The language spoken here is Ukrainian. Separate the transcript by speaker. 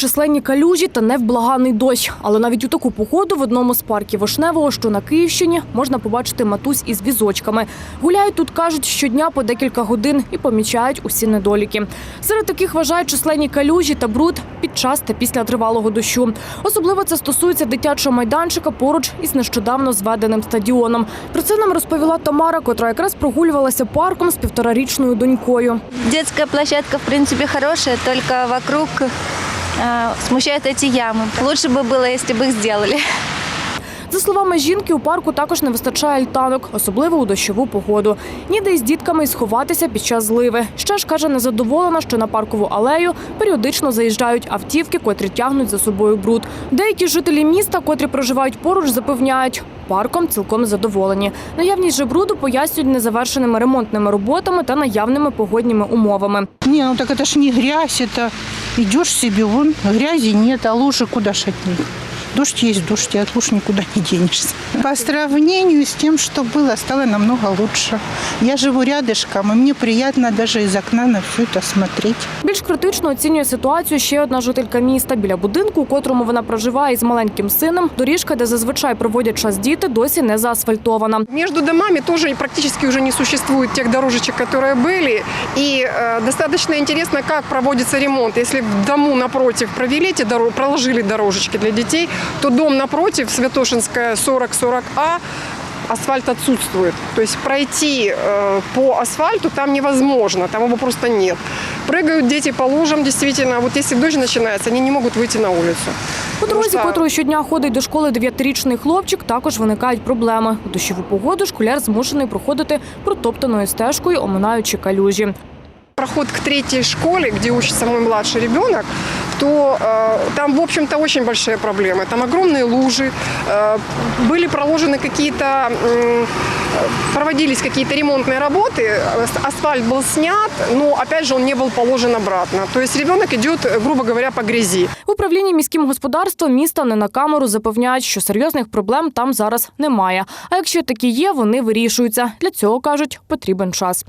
Speaker 1: численні калюжі та невблаганий дощ. Але навіть у таку погоду в одному з парків Вишневого, що на Київщині, можна побачити матусь із візочками. Гуляють тут, кажуть, щодня по декілька годин і помічають усі недоліки. Серед таких вважають численні калюжі та бруд під час та після тривалого дощу. Особливо це стосується дитячого майданчика поруч із нещодавно зведеним стадіоном. Про це нам розповіла Тамара, котра якраз прогулювалася парком з півторарічною донькою.
Speaker 2: Детская площадка, в принципе, хорошая, только вокруг э, смущают эти ямы. Лучше бы было, если бы их сделали.
Speaker 1: За словами жінки, у парку також не вистачає альтанок, особливо у дощову погоду. Ніде із дітками й сховатися під час зливи. Ще ж каже, незадоволена, що на паркову алею періодично заїжджають автівки, котрі тягнуть за собою бруд. Деякі жителі міста, котрі проживають поруч, запевняють. Парком цілком задоволені. Наявність же бруду пояснюють незавершеними ремонтними роботами та наявними погодніми умовами.
Speaker 3: Не, ну так это ж не грязь, это идешь себе, вон грязи нет, а лужи куда них? Дождь есть дождь, и от луж никуда не денешься. По сравнению с тем, что было, стало намного лучше. Я живу рядышком, и мне приятно даже из окна на все это смотреть.
Speaker 1: Більш критично оцінює ситуацію ще одна жителька міста. Біля будинку, у котрому вона проживає із маленьким сином, доріжка, де зазвичай проводять час діти, досі не заасфальтована.
Speaker 4: Между домами тоже практически уже не существует тех дорожечек, которые были. И э, достаточно интересно, как проводится ремонт. Если в дому напротив провели эти доро- проложили дорожечки для детей, то дом напротив, Святошинская 40-40А, асфальт отсутствует. То есть пройти э, по асфальту там невозможно, там его просто нет. Прыгают дети по лужам, действительно. Вот если дождь начинается, они не могут выйти на улицу.
Speaker 1: По
Speaker 4: Тому
Speaker 1: дорозі,
Speaker 4: що-
Speaker 1: котрою щодня ходить до школи дев'ятирічний хлопчик, також виникають проблеми. У дощову погоду школяр змушений проходити протоптаною стежкою, оминаючи калюжі.
Speaker 4: проход к третьей школе, где учится мой младший ребенок, то э, там, в общем-то, очень большие проблемы. Там огромные лужи, э, были проложены какие-то, м, э, проводились какие-то ремонтные работы, э, с- асфальт был снят, но, опять же, он не был положен обратно. То есть ребенок идет, э, грубо говоря, по грязи.
Speaker 1: В управлінні міським господарством міста не на камеру запевняють, що серйозних проблем там зараз немає. А якщо такі є, вони вирішуються. Для цього кажуть, потрібен час.